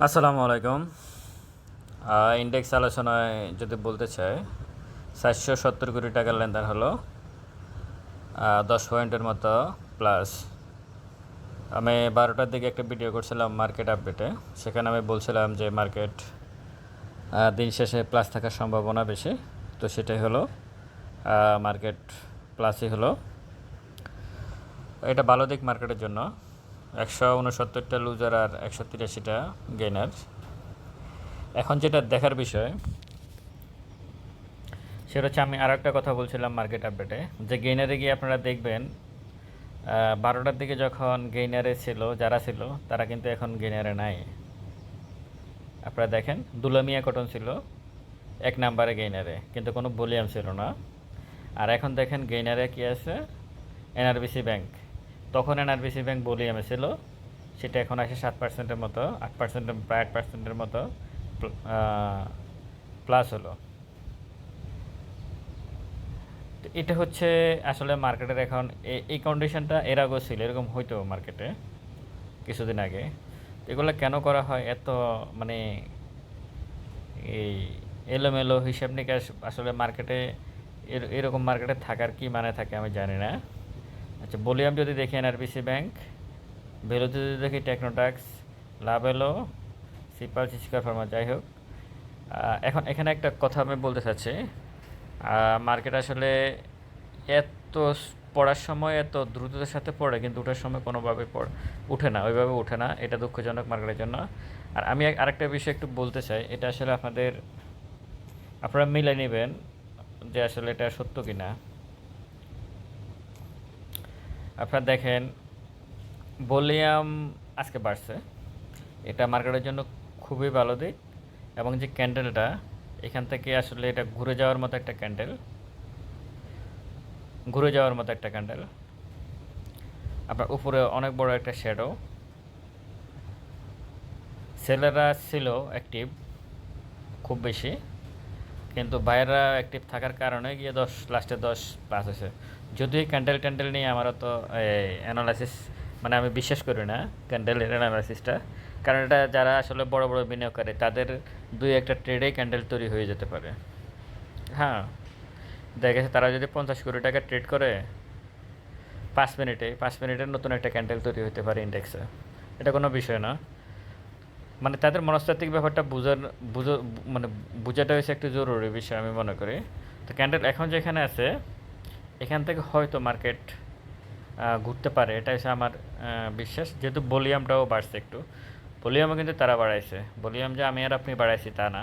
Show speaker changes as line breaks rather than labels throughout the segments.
আসসালামু আলাইকুম। ইন্ডেক্স আলোচনায় যদি বলতে চাই, সাতশো সত্তর কোটি টাকার লেনদেন হলো দশ পয়েন্টের মতো প্লাস আমি বারোটার দিকে একটা ভিডিও করছিলাম মার্কেট আপডেটে সেখানে আমি বলছিলাম যে মার্কেট দিন শেষে প্লাস থাকার সম্ভাবনা বেশি। তো সেটাই হলো মার্কেট প্লাসই হলো। এটা ভালো দিক মার্কেটের জন্য। একশো উনসত্তরটা লুজার আর একশো তিরাশিটা গেইনার এখন যেটা দেখার বিষয়, সেটা হচ্ছে আমি আরও একটা কথা বলছিলাম মার্কেট আপডেটে যে গেইনারে গিয়ে আপনারা দেখবেন বারোটার দিকে যখন গেইনারে ছিল, যারা ছিল, তারা কিন্তু এখন গেইনারে নাই। আপনারা দেখেন, দুলামিয়া কটন ছিল, এক নাম্বারে গেইনারে কিন্তু কোনো ভলিউম ছিল না। আর এখন দেখেন গেইনারে কি আছে? এনআরবিসি ব্যাংক তখন এনআরবিসি ব্যাংক ভলিউমে ছিল সেটা এখন আসে সাত পার্সেন্টের মতো, আট পার্সেন্টের প্রায় আট পার্সেন্টের মতো প্লাস হলো। এটা হচ্ছে আসলে মার্কেটের এখন এই কন্ডিশনটা এর আগেও ছিল, এরকম হইতো মার্কেটে কিছুদিন আগে। এগুলো কেন করা হয়, এত মানে এই এলোমেলো হিসাব নিকাশ আসলে মার্কেটে, এর, এরকম মার্কেটে থাকার কি মানে থাকে আমি জানি না। আচ্ছা ভলিউম যদি দেখি এনআরবিসি ব্যাংক ভ্যালু যদি দেখি টেকনোটাক্স লাভেলো সিপাল সিসকার ফার্মা, যাই হোক। এখন এখানে একটা কথা আমি বলতে চাচ্ছি। মার্কেট আসলে এত পড়ার সময় এত দ্রুততার সাথে পড়ে, কিন্তু ওঠার সময় কোনোভাবে পড়ে, উঠে না, ওইভাবে উঠে না। এটা দুঃখজনক মার্কেটের জন্য। আর আমি আরেকটা বিষয় একটু বলতে চাই, এটা আসলে আপনাদের, আপনারা মিলে নেবেন যে আসলে এটা সত্য কি না আপনারা দেখেন, ভলিউম আজকে বাড়ছে। এটা মার্কেটের জন্য খুবই ভালো দিক এবং যে ক্যান্ডেলটা, এখান থেকে আসলে এটা ঘুরে যাওয়ার মতো একটা ক্যান্ডেল। ঘুরে যাওয়ার মতো একটা ক্যান্ডেল। আপনার উপরে অনেক বড় একটা শ্যাডো সেলেরা ছিল অ্যাক্টিভ খুব বেশি। কিন্তু বাইরা অ্যাক্টিভ থাকার কারণে গিয়ে দশ লাস্টে দশ প্লাস হয়েছে। যদিও ক্যান্ডেল ট্যান্ডেল নিয়ে আমার তো অ্যানালাইসিস মানে আমি বিশ্বাস করি না ক্যান্ডেলের অ্যানালাইসিসটা কারণ এটা যারা আসলে বড় বড় বিনিয়োগকারী, তাদের দুই একটা ট্রেডেই ক্যান্ডেল তৈরি হয়ে যেতে পারে। হ্যাঁ দেখা গেছে তারা যদি পঞ্চাশ কোটি টাকা ট্রেড করে, পাঁচ মিনিটে, পাঁচ মিনিটের নতুন একটা ক্যান্ডেল তৈরি হতে পারে ইন্ডেক্সে এটা কোনো বিষয় না। মানে তাদের মনস্তাত্ত্বিক ব্যাপারটা বুঝার, বুঝো মানে বোঝাটা হচ্ছে একটু জরুরি বিষয় আমি মনে করি। তো ক্যান্ডেল এখন যেখানে আছে, এখান থেকে হয়তো মার্কেট ঘুরতে পারে, এটা হচ্ছে আমার বিশ্বাস। যেহেতু ভলিউমটাও বাড়ছে একটু। ভলিউমও কিন্তু তারা বাড়াইছে। ভলিউম যে আমি আর আপনি বাড়াইছি তা না।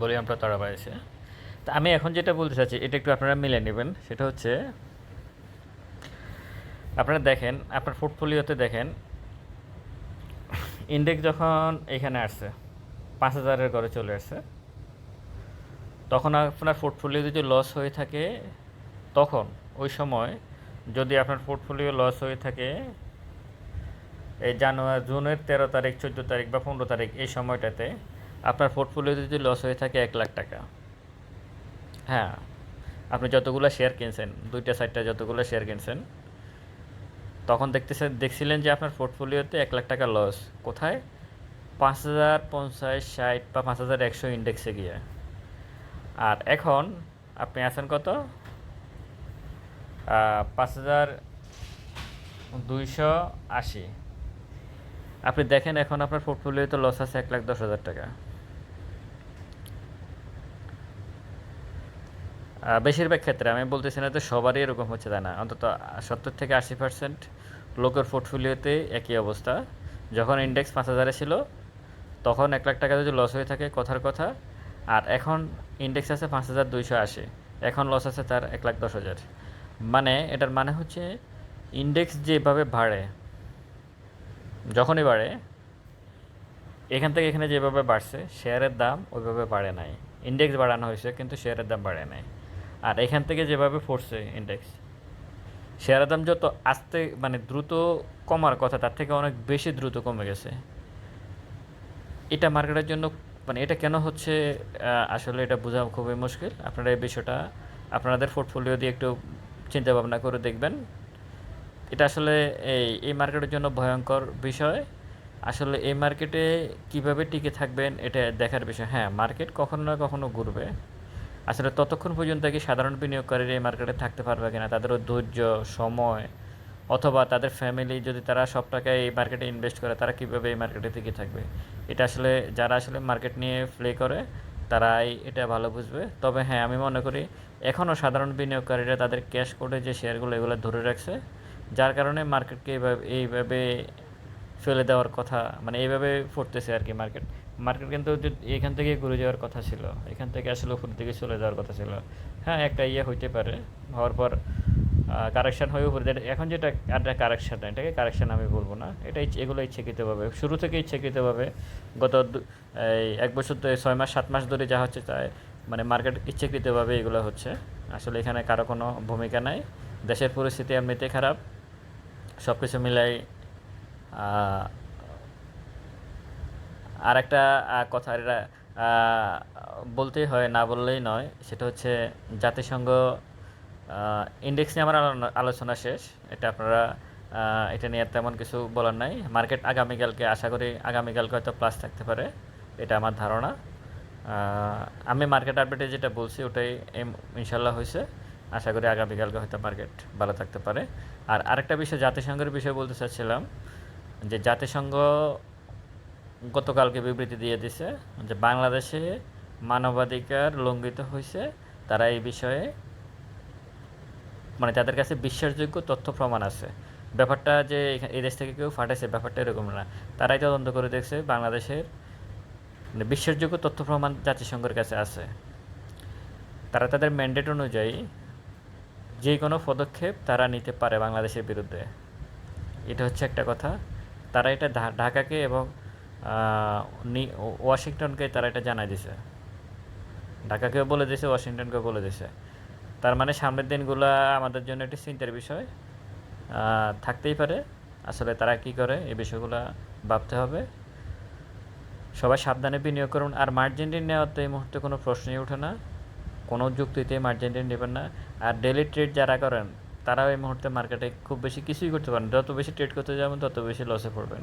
ভলিউমটা তারা বাড়াইছে। তা আমি এখন যেটা বলতে চাচ্ছি, এটা একটু আপনারা মিলে নেবেন। সেটা হচ্ছে, আপনারা দেখেন, আপনার পোর্টফোলিওতে দেখেন ইন্ডেক্স যখন এখানে আসছে, পাঁচ হাজারের ঘরে চলে আসছে, তখন আপনার পোর্টফোলিও যদি লস হয়ে থাকে, তখন ওই সময় যদি আপনার পোর্টফোলিও লস হয়ে থাকে, এই জানুয়ারি, জুনের তেরো তারিখ, চোদ্দ তারিখ বা পনেরো তারিখ, এই সময়টাতে আপনার পোর্টফোলিও যদি লস হয়ে থাকে এক লাখ টাকা। হ্যাঁ আপনি যতগুলো শেয়ার কিনছেন, দুইটা সাইডটা যতগুলো শেয়ার কিনছেন তখন দেখতেছেন দেখছিলেন যে আপনার পোর্টফোলিওতে এক লাখ টাকা লস কোথায়? পাঁচ হাজার পঞ্চাশ, ষাট বা পাঁচ হাজার একশো ইন্ডেক্সে গিয়ে। আর এখন আপনি আছেন কত? পাঁচ হাজার দুইশো আশি। আপনি দেখেন এখন আপনার পোর্টফোলিওতে লস আছে এক লাখ দশ হাজার টাকা। বেশিরভাগ ক্ষেত্রে আমি বলতেছি না তো সবারই এরকম হচ্ছে তাই না। অন্তত সত্তর থেকে আশি পার্সেন্ট লোকের পোর্টফোলিওতে একই অবস্থা। যখন ইন্ডেক্স পাঁচ হাজারে ছিল, তখন এক লাখ টাকা যদি লস হয়ে থাকে, কথার কথা। আর এখন ইন্ডেক্স আছে পাঁচ হাজার দুইশো আশি। এখন লস আছে তার এক লাখ দশ হাজার। মানে এটার মানে হচ্ছে ইন্ডেক্স যেভাবে বাড়ে, যখনই বাড়ে, এখান থেকে এখানে যেভাবে বাড়ছে শেয়ারের দাম ওইভাবে বাড়ে নাই। ইন্ডেক্স বাড়ানো হয়েছে, কিন্তু শেয়ারের দাম বাড়ে নাই। আর এখান থেকে যেভাবে পড়ছে ইন্ডেক্স শেয়ারের দাম যত আস্তে মানে দ্রুত কমার কথা, তার থেকে অনেক বেশি দ্রুত কমে গেছে। এটা মার্কেটের জন্য মানে এটা কেন হচ্ছে আসলে এটা বোঝা খুবই মুশকিল। আপনারা এই বিষয়টা, আপনাদের পোর্টফোলিও দিয়ে একটু চিন্তা ভাবনা করে দেখবেন। এটা আসলে এই এই মার্কেটের জন্য ভয়ঙ্কর বিষয়। আসলে এই মার্কেটে কীভাবে টিকে থাকবেন, এটা দেখার বিষয়। হ্যাঁ মার্কেট কখনো না কখনো ঘুরবে। আসলে ততক্ষণ পর্যন্ত কি সাধারণ বিনিয়োগকারীরা এই মার্কেটে থাকতে পারবে কিনা, তাদেরও ধৈর্য, সময়, অথবা তাদের ফ্যামিলি যদি তারা সব টাকা এই মার্কেটে ইনভেস্ট করে, তারা কীভাবে এই মার্কেটে থেকে থাকবে? এটা আসলে, যারা আসলে মার্কেট নিয়ে প্লে করে, তারাই এটা ভালো বুঝবে। তবে হ্যাঁ আমি মনে করি এখনও সাধারণ বিনিয়োগকারীরা তাদের ক্যাশ কোডে যে শেয়ারগুলো এগুলো ধরে রাখছে, যার কারণে মার্কেটকে এইভাবে এইভাবে ফেলে দেওয়ার কথা মানে এইভাবে পড়তেছে আর কি মার্কেট মার্কেট কিন্তু এখান থেকে ঘুরে যাওয়ার কথা ছিল। এখান থেকে আসলে উপর দিকে চলে যাওয়ার কথা ছিল। হ্যাঁ একটা ইয়ে হইতে পারে, হওয়ার পর কারেকশান হয়ে উপরে এখন যেটা একটা কারেকশান এটাকে কারেকশান আমি বলব না। এটা এগুলো ইচ্ছাকৃতভাবে। শুরু থেকে ইচ্ছাকৃতভাবে গত এক বছর তো ছয় মাস, সাত মাস ধরে যা হচ্ছে তাই মানে মার্কেট ইচ্ছাকৃতভাবে এগুলো হচ্ছে। আসলে এখানে কারও কোনো ভূমিকা নাই। দেশের পরিস্থিতি এমনিতেই খারাপ। সব কিছু মিলাই আর একটা কথা এটা বলতেই হয়, না বললেই নয়, সেটা হচ্ছে জাতিসংঘ ইন্ডেক্স নিয়ে আমার আলোচনা শেষ। এটা আপনারা এটা নিয়ে তেমন কিছু বলার নাই। মার্কেট আগামীকালকে, আশা করি আগামীকালকে হয়তো প্লাস থাকতে পারে, এটা আমার ধারণা। আমি মার্কেট আপডেটে যেটা বলছি, ওটাই ইনশাল্লাহ হয়েছে আশা করি আগামীকালকে হয়তো মার্কেট ভালো থাকতে পারে। আর আরেকটা বিষয়, জাতিসংঘের বিষয়ে বলতে চাচ্ছিলাম, যে জাতিসংঘ গতকালকে বিবৃতি দিয়ে দিছে যে বাংলাদেশে মানবাধিকার লঙ্ঘিত হয়েছে। তারা এই বিষয়ে মানে তাদের কাছে বিশ্বাসযোগ্য তথ্য প্রমাণ আছে। ব্যাপারটা যে এই দেশ থেকে কেউ ফাটাইছে ব্যাপারটা এরকম না। তারাই তদন্ত করে দেখছে বাংলাদেশের মানে বিশ্বাসযোগ্য তথ্য প্রমাণ জাতিসংঘের কাছে আছে। তারা তাদের ম্যান্ডেট অনুযায়ী যে কোনো পদক্ষেপ তারা নিতে পারে বাংলাদেশের বিরুদ্ধে। এটা হচ্ছে একটা কথা। তারা এটা ঢাকাকে এবং ওয়াশিংটনকে তারা এটা জানাই দিছে। ঢাকাকেও বলে দিয়েছে ওয়াশিংটনকেও বলে দিছে। তার মানে সামনের দিনগুলো আমাদের জন্য একটি চিন্তার বিষয়। থাকতেই পারে। আসলে তারা কি করে, এই বিষয়গুলো ভাবতে হবে। সবাই সাবধানে বিনিয়োগ করুন। আর মার্জিন ঋণ নেওয়ার তো এই মুহূর্তে কোনো প্রশ্নই ওঠে না। কোনো যুক্তিতে মার্জিন ঋণ নেবেন না। আর ডেলি ট্রেড যারা করেন, তারাও এই মুহূর্তে মার্কেটে খুব বেশি কিছুই করতে পারেন যত বেশি ট্রেড করতে যাবেন, তত বেশি লসে পড়বেন।